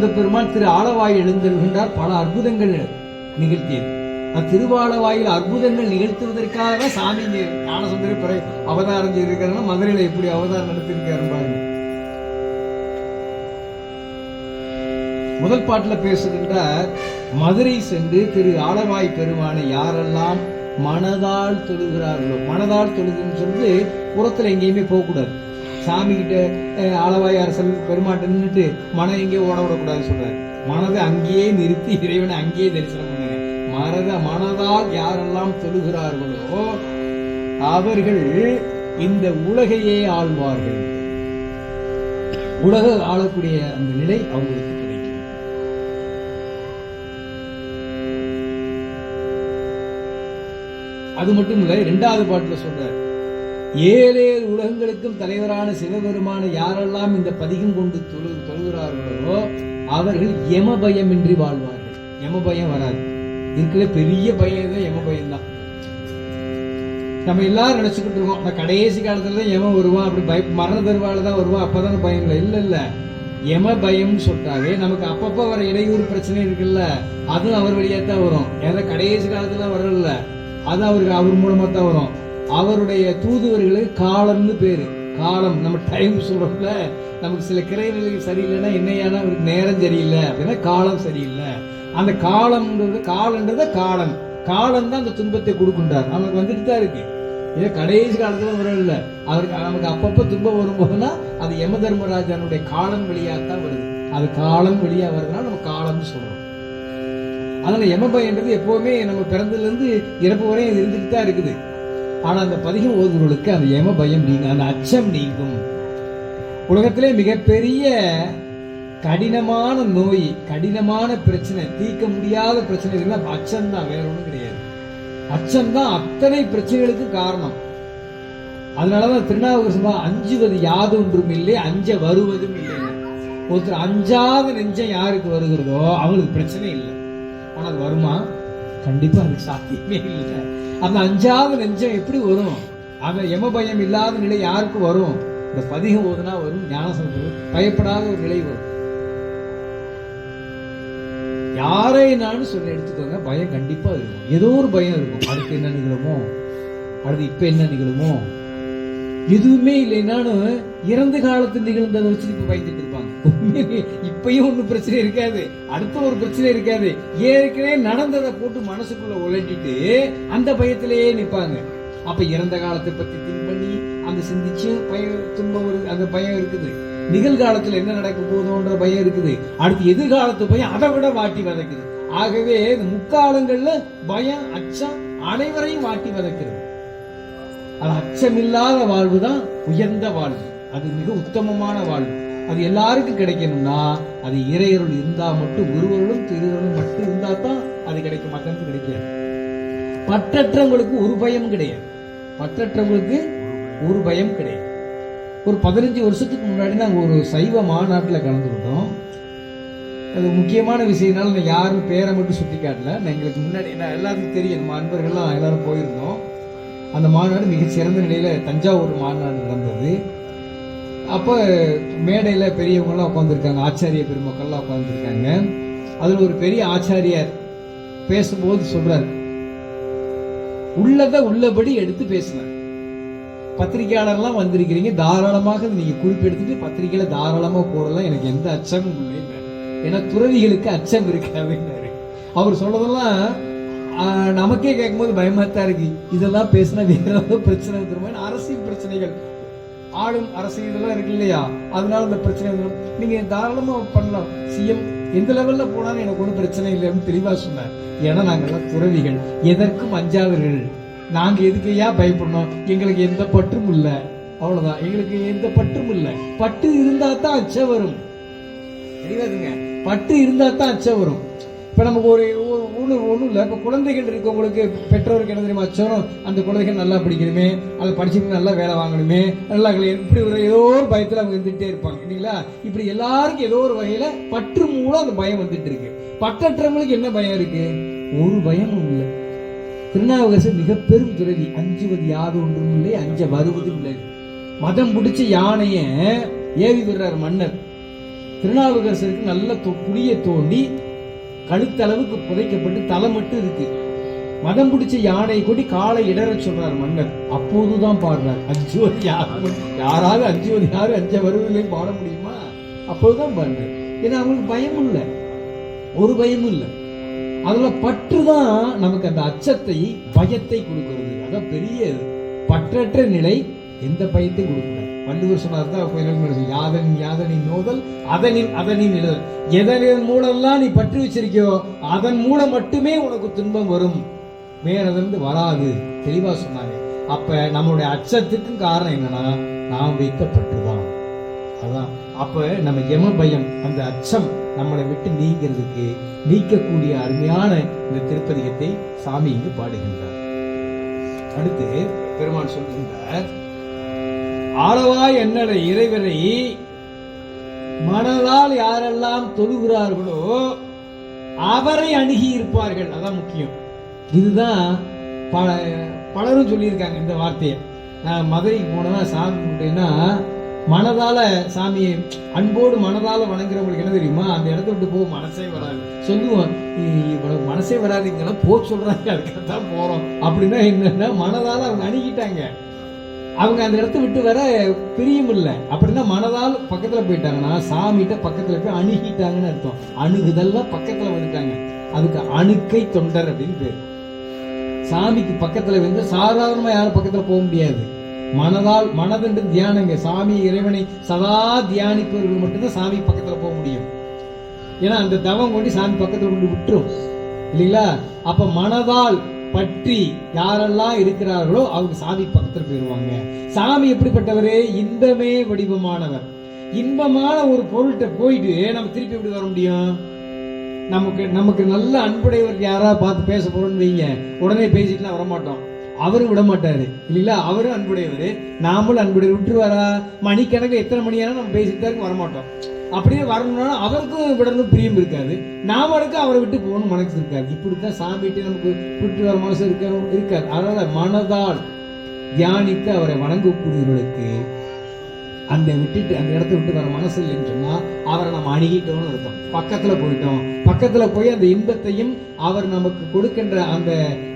ஞானசம்பந்த பெருமான் திரு ஆலவாய் எழுந்திருக்கின்றார். பல அற்புதங்கள் நிகழ்த்தியது. அந்த திருவாலவாயில் அற்புதங்கள் நிகழ்த்துவதற்காக சாமி ஞானசுந்தரி ஞானசம்பந்தர் பிற அவதாரம் செய்திருக்காருன்னா மதுரையில எப்படி அவதாரம் நடத்திருக்காரு பாருங்க. முதல் பாட்டுல பேசுகின்றார் மதுரை சென்று திரு ஆலவாய் பெருமானை யாரெல்லாம் மனதால் தொழுகிறார்களோ மனதால் தொழுதுன்னு சொல்லி புறத்துல எங்கேயுமே போகக்கூடாது. சாமிக்கிட்ட கிட்ட அஹ், அரசல் பெருமாட்ட நின்றுட்டு மனம் எங்கேயே ஓட விடக்கூடாதுன்னு சொல்றாரு. மனதை அங்கேயே நிறுத்தி இறைவனை அங்கேயே தரிசனம் பண்ணுங்க. மனத மனதால் யாரெல்லாம் தொழுகிறார்களோ அவர்கள் இந்த உலகையே ஆழ்வார்கள் உலக ஆளக்கூடிய அந்த நிலை அவங்களுக்கு கிடைக்கும். அது மட்டும் இல்ல இரண்டாவது பாட்டுல சொல்றாரு. ஏழேழு உலகங்களுக்கும் தலைவரான சிவபெருமான யாரெல்லாம் இந்த பதிகம் கொண்டு தொழு தொழுகிறார்களோ அவர்கள் யம பயமின்றி வாழ்வார்கள். யம பயம் வராது. இருக்கிற பெரிய பயம் தான் யம பயம் தான் நம்ம எல்லாரும் நினைச்சுக்கிட்டு இருக்கோம் அந்த கடைசி காலத்துல தான் யம வருவான் அப்படி பய மரண தருவாள் தான் வருவான் அப்பதான் பயம் இல்லை இல்ல. இல்ல யம பயம்னு சொல்லிட்டாவே நமக்கு அப்பப்போ வர இடையூறு பிரச்சனை இருக்குல்ல அதுவும் அவர் வழியாக தான் வரும். ஏன்னா கடைசி காலத்துல வரல. அது அவருக்கு அவர் மூலமா தான் வரும். அவருடைய தூதுவர்களுக்கு காலம்னு பேரு. காலம் நம்ம டைம் சொல்றோம்ல. நமக்கு சில கிரைநிலைகள் சரியில்லைன்னா என்னையான அவருக்கு நேரம் சரியில்லை அப்படின்னா காலம் சரியில்லை. அந்த காலம்ன்றது காலன்றது காலம். காலம் தான் அந்த துன்பத்தை கொடுக்கின்றார். நமக்கு வந்துட்டு தான் இருக்கு. இது கடைசி காலத்துல வரல அவருக்கு நமக்கு அப்பப்போ துன்பம் வரும்போதுனா அது யம தர்மராஜனுடைய காலம் வழியாத்தான் வருது. அது காலம் வழியா வருதுன்னா நம்ம காலம்னு சொல்றோம். அதனால யம பயன்றது எப்பவுமே நம்ம பிறந்ததுல இருந்து இறப்பு வரையும் இருந்துட்டு தான் இருக்குது. ஆனால் அந்த பதிகம் ஓதுவர்களுக்கு அந்த ஏம பயம் நீங்க அந்த அச்சம் நீங்கும். உலகத்திலே மிகப்பெரிய கடினமான நோய் கடினமான பிரச்சனை தீர்க்க முடியாத பிரச்சனை இருக்குன்னா அச்சம் தான் வேற ஒன்றும் கிடையாது. அச்சம் தான் அத்தனை பிரச்சனைகளுக்கு காரணம். அதனாலதான் திருநாவுக்கரசமா அஞ்சுவது யாதொன்றும் இல்லை அஞ்ச வருவதும் இல்லை. ஒருத்தர் அஞ்சாத நெஞ்சம் யாருக்கு வருகிறதோ அவங்களுக்கு பிரச்சனை இல்லை. ஆனால் அது வருமா? கண்டிப்பா அது சாத்தியமே இல்லை. அந்த அஞ்சாவது நெஞ்சம் எப்படி வரும்? அந்த எம பயம் இல்லாத நிலை யாருக்கு வரும்? இந்த பதிகம் ஓதுனா வரும் ஞானசம்பந்தம் பயப்படாத ஒரு நிலை வரும். யாரை நான் சொல்லி எடுத்துக்கோங்க பயம் கண்டிப்பா இருக்கும். ஏதோ ஒரு பயம் இருக்கும். அடுத்து என்ன நிகழுமோ? அடுத்து இப்ப என்ன நிகழுமோ? எதுவுமே இல்லைன்னாலும் இறந்த காலத்து நிகழ்ந்ததை வச்சு இப்ப பயந்துட்டு இருப்பாங்க. இப்பயும் ஒண்ணும் பிரச்சனை இருக்காது. அடுத்த ஒரு பிரச்சனை இருக்காது. ஏற்கனவே நடந்ததை போட்டு மனசுக்குள்ள உழட்டிட்டு அந்த பயத்திலேயே நிப்பாங்க. அப்ப இறந்த காலத்தை பத்தி திங்க் பண்ணி அந்த சிந்திச்சு பயம் துன்பம் அந்த பயம் இருக்குது. நிகழ்காலத்துல என்ன நடக்க போதோன்ற பயம் இருக்குது. அடுத்து எதிர்காலத்து பயம் அதை விட வாட்டி வதக்குது. ஆகவே இந்த முக்காலங்கள்ல பயம் அச்சம் அனைவரையும் வாட்டி வதக்கிறது அது அச்சமில்லாத வாழ்வு தான் உயர்ந்த வாழ்வு. அது மிக உத்தமமான வாழ்வு. அது எல்லாருக்கும் கிடைக்கணும்னா அது இறையருள் இருந்தா மட்டும் ஒருவருடன் திருவருளும் மட்டும் இருந்தா தான் அது கிடைக்கும். மக்களுக்கு கிடைக்காது. பற்றற்றவங்களுக்கு ஒரு பயம் கிடையாது. பற்றற்றவங்களுக்கு ஒரு பயம் கிடையாது. ஒரு பதினஞ்சு வருஷத்துக்கு முன்னாடி நாங்கள் ஒரு சைவ மாநாட்டில் கலந்துக்கிட்டோம். அது முக்கியமான விஷயம்னால நான் யாரும் பேரை மட்டும் சுட்டி காட்டல. நான் எங்களுக்கு முன்னாடி நான் எல்லாத்துக்கும் தெரியும். நம்ம அன்பர்கள்லாம் எல்லாரும் போயிருந்தோம். அந்த மாநாடு மிகச்சிறந்த நிலையில் தஞ்சாவூர் மாநாடு நடந்தது. அப்போ மேடையில் பெரியவங்களாம் உட்காந்துருக்காங்க ஆச்சாரிய பெருமக்கள்லாம் உட்காந்துருக்காங்க அதில் ஒரு பெரிய ஆச்சாரியார் பேசும்போது சொல்றார் உள்ளதை உள்ளபடி எடுத்து பேசினார் பத்திரிகையாளர்லாம் வந்திருக்கிறீங்க தாராளமாக நீங்க குறிப்பெடுத்துட்டு பத்திரிகையில தாராளமா போடலாம். எனக்கு எந்த அச்சமும் இல்லை. ஏன்னா துறவிகளுக்கு அச்சம் இருக்காதுன்னாரு அவர் சொன்னதெல்லாம் ஆஹ், நமக்கே கேட்கும்போது பயமாத்தான் இருக்கு. இதெல்லாம் பேசினா வேற ஏதாவது பிரச்சனை வந்துருமா? அரசியல் பிரச்சனைகள். ஆளும் அரசு இதெல்லாம் இருக்கு இல்லையா? அதனால இந்த பிரச்சனை வந்துடும். நீங்க தாராளமா பண்ணலாம். சிஎம் எந்த லெவல்ல போனாலும் எனக்கு ஒன்றும் பிரச்சனை இல்லைன்னு தெளிவா சொன்னேன் ஏன்னா நாங்கெல்லாம் துறவிகள். எதற்கும் அஞ்சாதவர்கள். நாங்க எதுக்கு ஏன் பயப்படணும்? எங்களுக்கு எந்த பற்றும் இல்லை. அவ்வளவுதான். எங்களுக்கு எந்த பற்றும் இல்லை. பட்டு இருந்தா தான் அச்சம் வரும். தெரியாதுங்க. பட்டு இருந்தா தான் அச்சம் வரும். இப்ப நமக்கு ஒரு ஒன்று ஒண்ணு ஒண்ணும் இல்ல இப்ப குழந்தைகள் இருக்கவங்களுக்கு பெற்றோருக்கு என்ன தெரியுமா அச்சம் அந்த குழந்தைகள் நல்லா படிக்கணுமே அதை படிச்சுட்டு நல்லா வேலை வாங்கணுமே நல்லா இப்படி ஒரு ஏதோ ஒரு பயத்துல அவங்க இருந்துட்டே இருப்பாங்க இல்லைங்களா? இப்படி எல்லாருக்கும் ஏதோ ஒரு வகையில பற்று மூலம் அந்த பயம் வந்துட்டு இருக்கு. பற்றற்றவங்களுக்கு என்ன பயம் இருக்கு? ஒரு பயமும் இல்லை. திருநாவுக்கரசர் மிக பெரும் துறவி. அஞ்சுவது யாது ஒன்றும் இல்லை அஞ்ச வருவதும் இல்லை. மதம் பிடிச்ச யானைய ஏவி விடுறார் மன்னர். திருநாவுக்கரசருக்கு நல்ல குழியை தோண்டி கழுத்தளவுக்கு புதைக்கப்பட்டு தலை மட்டும் இருக்கு. மதம் பிடிச்ச யானை கொடி காலை இடற சொல்றார் மன்னர். அப்போதுதான் பாடுறார் அஞ்சுவது யாரும் யாராவது அஞ்சுவது யாரும் அஞ்ச வருவதில்லை பாட முடியுமா? அப்போதுதான் பாடுறார் ஏன்னா அவங்களுக்கு பயம் இல்லை ஒரு பயமும் இல்லை அதுல பற்று தான் நமக்கு அந்த அச்சத்தை பயத்தை கொடுக்கிறது. அதான் பெரிய பற்றற்ற நிலை எந்த பயத்தை கொடுக்கல வள்ளுவர் சொன்னார் தான் அப்ப யாதனின் யாதனின் நோதல் அதனின் அதனின் நிழல் எதனின் மூலம்லாம் நீ பற்று வச்சிருக்கியோ அதன் மூலம் மட்டுமே உனக்கு துன்பம் வரும். வேற இருந்து வராது. தெளிவா சொன்னாங்க. அப்ப நம்மளுடைய அச்சத்துக்கும் காரணம் என்னன்னா நாம் வைக்கப்பட்டுதான். அதான். அப்ப நம்ம எம பயம் அந்த அச்சம் நம்மளை விட்டு நீங்கிறதுக்கு நீக்கக்கூடிய அருமையான இந்த திருப்பதிகத்தை சாமி இங்கு பாடுகின்றார். அடுத்து பெருமான் சொல்கின்றார் ஆளவாய் என்னட இறைவனை மனதால் யாரெல்லாம் தொழுகிறார்களோ அவரை அணுகி இருப்பார்கள் அதான் முக்கியம். இதுதான் பல பலரும் சொல்லியிருக்காங்க இந்த வார்த்தையை. நான் மதுரைக்கு போனதா சாமி கும்பிட்டேன்னா மனதால சாமியை அன்போடு மனதால வணங்குறவங்களுக்கு என்ன தெரியுமா? அந்த இடத்த விட்டு போக மனசே வராது. சொல்லுவோம் இவ்வளவு மனசே வராது இங்கெல்லாம் போ சொல்றாங்க. அதுக்காக தான் போறோம். அப்படின்னா என்னன்னா மனதால அவங்க அணுகிட்டாங்க. அவங்க அந்த இடத்த விட்டு வர பிரியும் இல்லை அப்படின்னா மனதால் பக்கத்துல போயிட்டாங்கன்னா சாமிகிட்ட பக்கத்துல போய் அணுகிட்டாங்கன்னு அர்த்தம். அணுகுதல்ல பக்கத்துல வந்துட்டாங்க. அதுக்கு அணுக்கை தொண்டர் அப்படின்னு பேர். சாமிக்கு பக்கத்துல வந்து சாதாரணமா யாரும் பக்கத்துல போக முடியாது. மனதால் மனதுண்டு தியானங்க. சாமி இறைவனை சதா தியானிப்பவர்கள் மட்டும்தான் சாமி பக்கத்துல போக முடியும். ஏன்னா அந்த தவம் கொண்டு சாமி பக்கத்துல கொண்டு விட்டுரும். இல்லைங்களா? அப்ப மனதால் பற்றி யாரெல்லாம் இருக்கிறார்களோ அவங்க சாமி பக்கத்துல போயிருவாங்க சாமி எப்படிப்பட்டவரு? இன்பமே வடிவமானவர். இன்பமான ஒரு பொருள்கிட்ட போயிட்டு நம்ம திருப்பி எப்படி வர முடியும்? நமக்கு நமக்கு நல்ல அன்புடையவர் யாராவது பார்த்து பேச போறோம்னு வைங்க. உடனே பேசிட்டுலாம் வரமாட்டோம். அவரும் விட மாட்டாரு இல்லைங்களா அவரும் அன்புடையவர். நாமளும் அன்புடைய விட்டுருவாரா? மணிக்கணக்கு எத்தனை மணி ஆனால் நம்ம பேசிட்டு தான் இருக்க வரமாட்டோம். அப்படியே வரணும்னா அவருக்கும் விடணும் பிரியம் இருக்காது. நாமளுக்கு அவரை விட்டு போகணும் மனசு இருக்காது. இப்படித்தான் சாமிட்டு நமக்கு விட்டு வர மனசு இருக்க இருக்காது. அதனால மனதால் தியானித்து அவரை வணங்கக்கூடியவர்களுக்கு அந்த விட்டுட்டு அந்த இடத்த விட்டு வர மனசு இல்லைன்னு சொன்னா அவரை நம்ம அணுகிட்டோம்னு அர்த்தம். பக்கத்துல போயிட்டோம். பக்கத்துல போய் அந்த இன்பத்தையும் அவர் நமக்கு கொடுக்கின்ற அந்த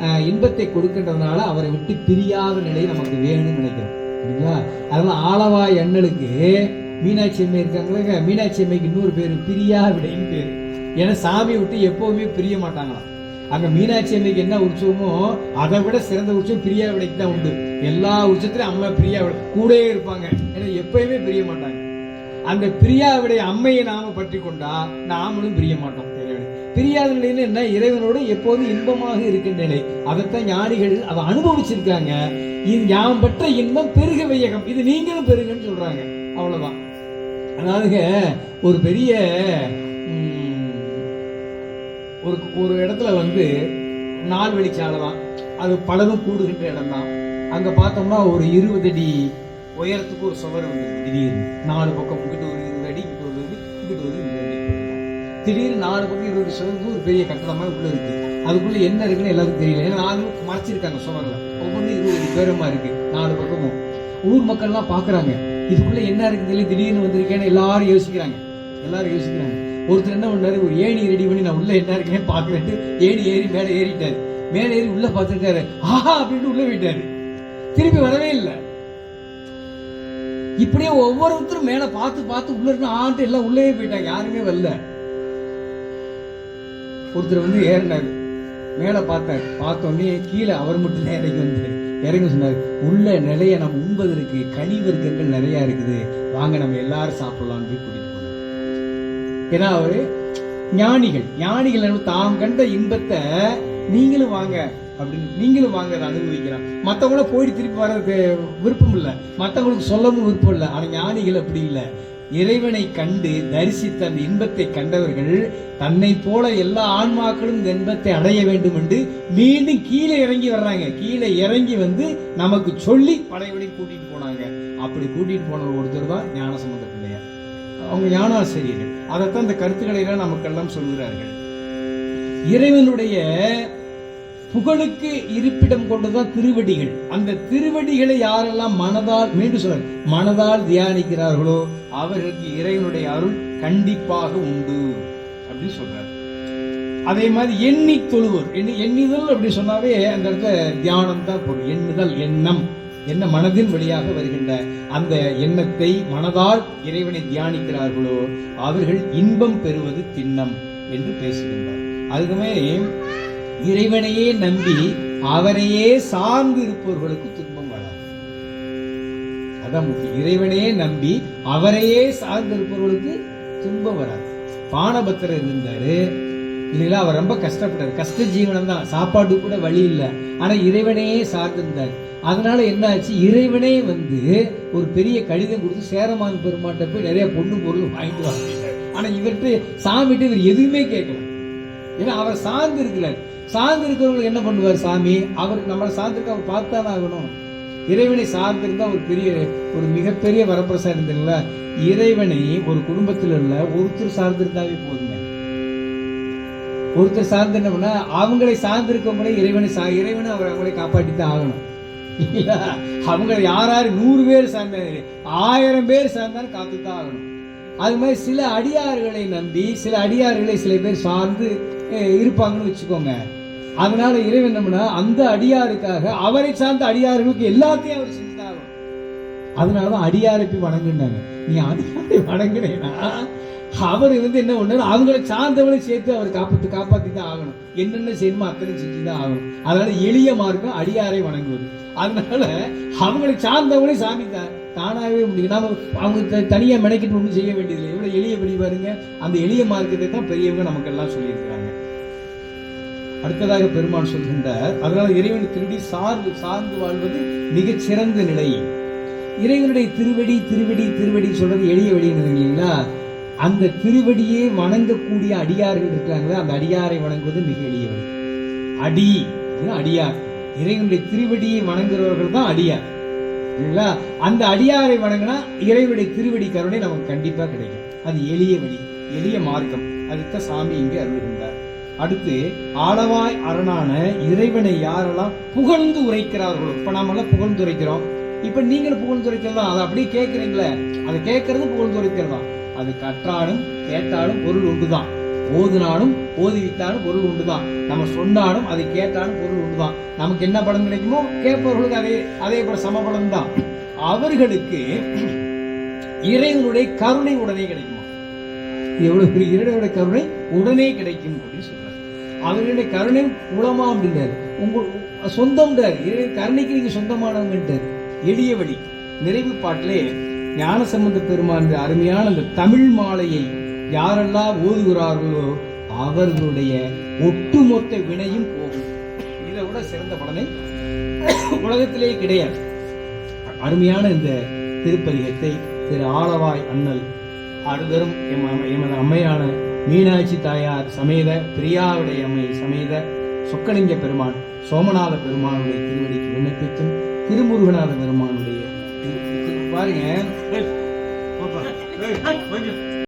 அஹ், இன்பத்தை கொடுக்கின்றதுனால அவரை விட்டு பிரியாத நிலை நமக்கு வேணும்னு நினைக்கிறோம். சரிங்களா அதனால ஆளவாய் எண்ணலுக்கு மீனாட்சி அம்மை இருக்காங்களேங்க. மீனாட்சி அம்மைக்கு இன்னொரு பேரு பிரியா விடைன்னு பேரு. ஏன்னா சாமி விட்டு எப்பவுமே பிரிய மாட்டாங்களாம். அங்க மீனாட்சி அம்மைக்கு என்ன உற்சவமோ அதை விட சிறந்த உற்சவம் பிரியா விடைக்கு தான் உண்டு. எல்லா உற்சவத்திலும் அம்மா பிரியா விடை கூடவே இருப்பாங்க. ஏன்னா எப்பயுமே பிரிய மாட்டாங்க. அந்த பிரியாவுடைய அம்மையை நாம பற்றி கொண்டா நாமளும் பிரிய மாட்டோம் பிரியாத நிலைன்னு என்ன இறைவனோடு எப்போதும் இன்பமாக இருக்கின்ற நிலை. அதைத்தான் ஞானிகள் அதை அனுபவிச்சிருக்காங்க. இது யாம் பெற்ற இன்பம் பெருக வையகம். இது நீங்களும் பெருகன்னு சொல்றாங்க. அவ்வளவுதான். அதாவதுங்க ஒரு பெரிய ஒரு ஒரு இடத்துல வந்து நாள் வெளிச்சாலை தான் அது பலரும் கூடுகின்ற இடம் தான் அங்கே பார்த்தோம்னா ஒரு இருபது அடி உயரத்துக்கு ஒரு சுவர் வந்து திடீர்னு நாலு பக்கம் இங்கிட்ட ஒரு இருபது அடி இங்கிட்ட ஒரு அடி இங்கிட்ட ஒரு இருபது அடி திடீர்னு நாலு பக்கம் இருபது சுவருக்கு ஒரு பெரிய கட்டடமாக உள்ளே இருக்கு. அதுக்குள்ளே என்ன இருக்குன்னு எல்லாருக்கும் தெரியல. ஏன்னா நாலு மறைச்சிருக்காங்க சுவரில். ஒவ்வொன்றும் இருபது அடி பேரமாக இருக்கு. நாலு பக்கமும். ஊர் மக்கள்லாம் பார்க்குறாங்க இதுக்குள்ள என்ன இருக்குது இல்லை திடீர்னு வந்திருக்கேன்னு எல்லாரும் யோசிக்கிறாங்க. எல்லாரும் யோசிக்கிறாங்க. ஒருத்தர் என்ன பண்ணாரு? ஒரு ஏணி ரெடி பண்ணி நான் உள்ள என்ன இருக்கேன்னு பாக்குறேன்ட்டு ஏணி ஏறி மேலே ஏறிட்டாரு. மேலே ஏறி உள்ள பார்த்துருக்காரு ஆஹா அப்படின்னு உள்ள போயிட்டாரு. திருப்பி வரவே இல்லை. இப்படியே ஒவ்வொருத்தரும் மேல பார்த்து பார்த்து உள்ள இருந்து ஆண்டு எல்லாம் உள்ளே போயிட்டாங்க. யாருமே வரல. ஒருத்தர் வந்து ஏறினாரு. மேல பார்த்தார். பார்த்த உடனே கீழே அவர் மட்டும் தான் இறங்கி வந்தாரு. இறங்கி சொன்னாரு உள்ள நிலைய நம்ம உண்பதற்கு கனி வர்க்கங்கள் நிறைய இருக்குது. வாங்க நம்ம எல்லாரும் சாப்பிடலாம்னு போய் கூட்டிட்டு போனார். ஏன்னா அவரு ஞானிகள். ஞானிகள் என்ன தாம் கண்ட இன்பத்தை நீங்களும் வாங்க அப்படின்னு நீங்களும் வாங்க அதை அனுபவிக்கலாம் மற்றவங்கள போயிட்டு திருப்பி வர்றதுக்கு விருப்பம் இல்லை. மத்தவங்களுக்கு சொல்லவும் விருப்பம் இல்லை. ஆனா ஞானிகள் அப்படி இல்லை. இறைவனை கண்டு தரிசித்த அந்த இன்பத்தை கண்டவர்கள் தன்னை போல எல்லா ஆன்மாக்களும் இந்த இன்பத்தை அடைய வேண்டும் என்று மீண்டும் கீழே இறங்கி வர்றாங்க. கீழே இறங்கி வந்து நமக்கு சொல்லி படையபடி கூட்டிட்டு போனாங்க. அப்படி கூட்டிட்டு போன ஒருத்தர் தான் ஞானசம்பந்த பிள்ளையார். அவங்க ஞானாசிரியர்கள். அதைத்தான் இந்த கருத்துக்களை எல்லாம் நமக்கெல்லாம் சொல்கிறார்கள். இறைவனுடைய புகழுக்கு இருப்பிடம் கொண்டதான் திருவடிகள். அந்த திருவடிகளை யாரெல்லாம் மனதால் மீண்டும் சொல்ற மனதால் தியானிக்கிறார்களோ அவர்களுக்கு இறைவனுடைய அருள் கண்டிப்பாக உண்டு அப்படின்னு சொல்றாரு. அதே மாதிரி எண்ணி தொழுவர். எண்ணி எண்ணிதல் அப்படி சொன்னாவே அந்த இடத்துல தியானம் தான் பொருள். எண்ணுதல் எண்ணம் என்ன மனதின் வழியாக வருகின்ற அந்த எண்ணத்தை மனதால் இறைவனை தியானிக்கிறார்களோ அவர்கள் இன்பம் பெறுவது திண்ணம் என்று பேசுகின்றார். அதுக்குமே இறைவனையே நம்பி அவரையே சார்ந்து இருப்பவர்களுக்கு துன்பம் வராது. அதான் முக்கியம். இறைவனையே நம்பி அவரையே சார்ந்து இருப்பவர்களுக்கு துன்பம் வராது. பானபத்திரர் இருந்தாரு. இல்லைங்களா? அவர் ரொம்ப கஷ்டப்பட்டார். கஷ்ட ஜீவனம் தான் சாப்பாடு கூட வழி இல்லை. ஆனா இறைவனையே சார்ந்திருந்தார் அதனால என்ன ஆச்சு? இறைவனே வந்து ஒரு பெரிய கடிதம் கொடுத்து சேரமான் பெருமாட்ட போய் நிறைய பொண்ணு பொருள் வாங்கிட்டு வாங்கிட்டார் ஆனா இவர்கிட்ட சாமிட்டு இவர் எதுவுமே கேட்கல. ஏன்னா அவர் சார்ந்து இருக்கிறார். சார்ந்து இருக்கிறவங்களுக்கு என்ன பண்ணுவார் சாமி? அவர் நம்மளை சார்ந்திருக்க அவர் பார்த்தானே ஆகணும். இறைவனை சார்ந்திருந்தால் ஒரு பெரிய ஒரு மிகப்பெரிய வரப்பிரசாதம் இருந்தீங்களா இறைவனை ஒரு குடும்பத்தில் உள்ள ஒருத்தர் சார்ந்திருந்தாவே போதுங்க. ஒருத்தர் சார்ந்து என்ன அவங்களை சார்ந்திருக்கவங்களே இறைவனை சா இறைவனை அவர் அவங்களை காப்பாற்றி தான் ஆகணும் அவங்க யார் யார்? நூறு பேர் சார்ந்த ஆயிரம் பேர் சார்ந்தாலும் காத்து தான் ஆகணும். அது மாதிரி சில அடியார்களை நம்பி சில அடியார்களை சில பேர் சார்ந்து இருப்பாங்கன்னு வச்சுக்கோங்க. அதனால இறைவன் என்ன அந்த அடியாருக்காக அவரை சார்ந்த அடியார்களுக்கு எல்லாத்தையும் அவர் செஞ்சுதான் அதனாலதான் அடியாரை போய் வணங்குனாங்க. நீ அடியாரை வணங்குனேன்னா அவர் வந்து என்ன பண்ணாரு அவங்களை சார்ந்தவளை சேர்த்து அவர் காப்பாத்து காப்பாத்தி தான் ஆகணும். என்னென்ன செய்யணுமோ அத்தனை செஞ்சு தான் ஆகணும். அதனால எளிய மார்க்கம் அடியாரை வணங்குவது. அதனால அவங்களை சார்ந்தவளை சாமி தான் தானாகவே முடியும். நாம அவங்க த- தனியா மெனக்கிட்டு ஒன்றும் செய்ய வேண்டியதில்லை. எவ்வளவு எளிய வழி பாருங்க. அந்த எளிய மார்க்கத்தை தான் பெரியவங்க நமக்கு எல்லாம் சொல்லியிருக்கிறாங்க. அடுத்ததாக பெருமான் சொல்கின்றார் அதனால இறைவனை திருடி சார்ந்து சார்ந்து வாழ்வது மிகச் சிறந்த நிலை. இறைவனுடைய திருவடி திருவடி திருவடி சொல்றது எளிய வழின்னு இல்லைங்களா அந்த திருவடியே வணங்கக்கூடிய அடியார்கள் இருக்கிறாங்களே அந்த அடியாரை வணங்குவது மிக எளிய வழி. அடி அடியார். இறைவனுடைய திருவடியை வணங்குறவர்கள் தான் அடியார். சரிங்களா அந்த அடியாரை வணங்கினா இறைவனுடைய திருவடி கருணை நமக்கு கண்டிப்பா கிடைக்கும். அது எளிய வழி எளிய மார்க்கம். அதுக்கு சாமி இங்கே அருள்கின்றார். அடுத்து ஆளவாய் அரணான இறைவனை யாரெல்லாம் புகழ்ந்து உரைக்கிறார்களோ இப்ப நாமெல்லாம் புகழ்ந்து உரைக்கிறோம். இப்ப நீங்களும் புகழ்ந்து உரைக்கிறதா? அதை அப்படியே கேட்கறீங்களே. அதை கேட்கறது புகழ்ந்து உரைக்கிறதா? அது கற்றாலும் கேட்டாலும் பொருள் உண்டுதான். ஓதுனாலும் ஓதுவித்தாலும் பொருள் உண்டுதான். நம்ம சொன்னாலும் அதை கேட்டாலும் பொருள் உண்டுதான். நமக்கு என்ன பலன் கிடைக்குமோ கேட்பவர்களுக்கு அதே அதே போல சம பலன் தான் அவர்களுக்கு இறைவனுடைய கருணை உடனே கிடைக்குமா? எவ்வளவு பெரிய இறைவனுடைய கருணை உடனே கிடைக்கும் அப்படின்னு சொல்றாங்க. அவர்களுடைய கருணை உளமா உங்கள் உங்க சொந்தம்ன்றார் கருணைக்கு நீங்க சொந்தமானவங்கன்றார் எளிய வழி. நிறைவு பாட்டிலே ஞானசம்பந்த பெருமான் அருமையான அந்த தமிழ் மாலையை யாரெல்லாம் ஓதுகிறார்களோ அவர்களுடைய ஒட்டுமொத்த வினையும் போகும். இதை விட சிறந்த பலனை உலகத்திலே கிடையாது. அருமையான இந்த திருப்பதிகத்தை திரு ஆளவாய் அண்ணல் அருதரும் எமது அம்மையான மீனாட்சி தாயார் சமேத பிரியாவுடைய அம்மை சமேத சொக்கலிங்க பெருமான் சோமநாத பெருமானுடைய திருவடிக்கு விண்ணப்பித்தும் திருமுருகநாத பெருமானுடைய பாருங்க.